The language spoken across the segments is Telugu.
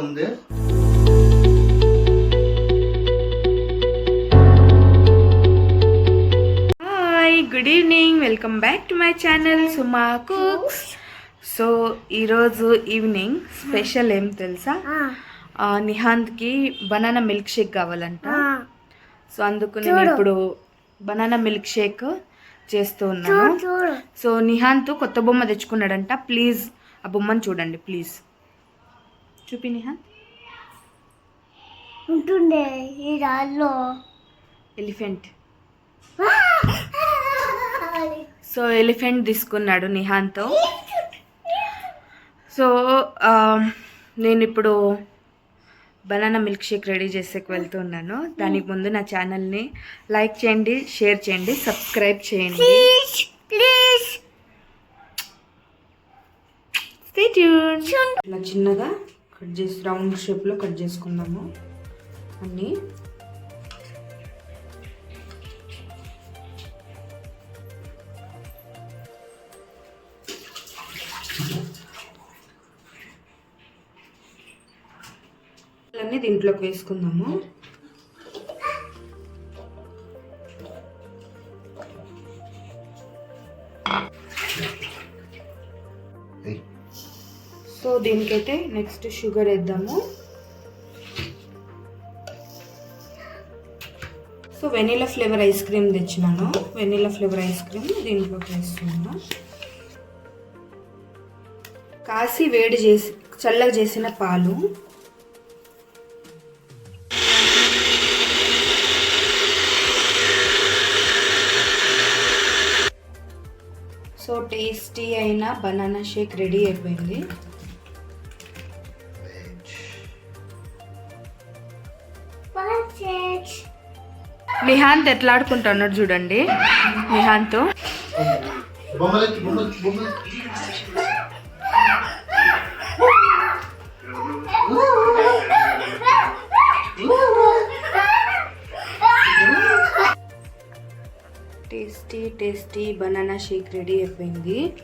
ఉంది. Hi good evening welcome back to my channel Suma cooks so ఈరోజు ఈవినింగ్ స్పెషల్ ఏం తెలుసా? నిహాంత్కి బనానా మిల్క్ షేక్ కావాలంట సో అందుకు నేను ఇప్పుడు బనానా మిల్క్ షేక్ చేస్తూ ఉన్నాను. సో నిహాంత్ కొత్త బొమ్మ తెచ్చుకున్నాడంట. ప్లీజ్ ఆ బొమ్మను చూడండి ప్లీజ్. చూపి నిహాంత్ ఉంటుండే ఈ ఎలిఫెంట్. సో ఎలిఫెంట్ తీసుకున్నాడు నిహాంత్ సో నేను ఇప్పుడు బనానా మిల్క్ షేక్ రెడీ చేసేకి వెళ్తున్నాను. దానికి ముందు నా ఛానల్ని లైక్ చేయండి షేర్ చేయండి సబ్స్క్రైబ్ చేయండి. ఇలా చిన్నగా కట్ చేసి రౌండ్ షేప్లో కట్ చేసుకున్నాము. అన్నీ. అన్నీ దీంట్లోకి వేసుకుందాము. సో దీనికైతే నెక్స్ట్ షుగర్ వేద్దాము. So vanilla flavour ice cream తెచ్చినాను. Vanilla flavour ice cream దీంట్లోకి వేస్తున్నాను. కాసి వేడి చేసి చల్లగా చేసిన పాలు. టేస్టీ అయిన బనానా షేక్ రెడీ అయిపోయింది. నిహాంత్ ఎట్లా ఆడుకుంటున్నాడు చూడండి. Nihanth. Tasty tasty banana shake ready అయిపోయింది.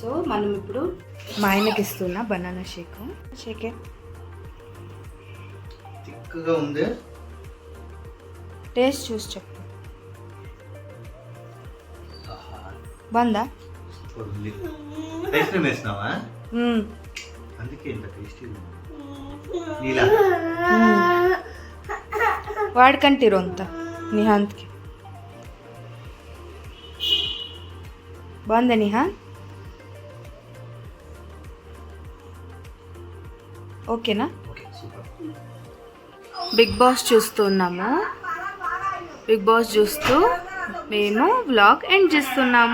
సో మనం ఇప్పుడు మా ఆయనకి ఇస్తున్నా బనానా షేక్. షేకే. తిక్కుగా ఉంది. టేస్ట్ చూసి చెప్పు. బాగుందా మ్మ్. అందుకే ఇంత టేస్టీ నీలా? వాడికంటే రొంత నిహాంత్కి. బాగుందా నిహాంత్? ఓకేనా? బిగ్ బాస్ చూస్తున్నాము బిగ్ బాస్ చూస్తూ మేము వ్లాగ్ ఎండ్ చేస్తున్నాం.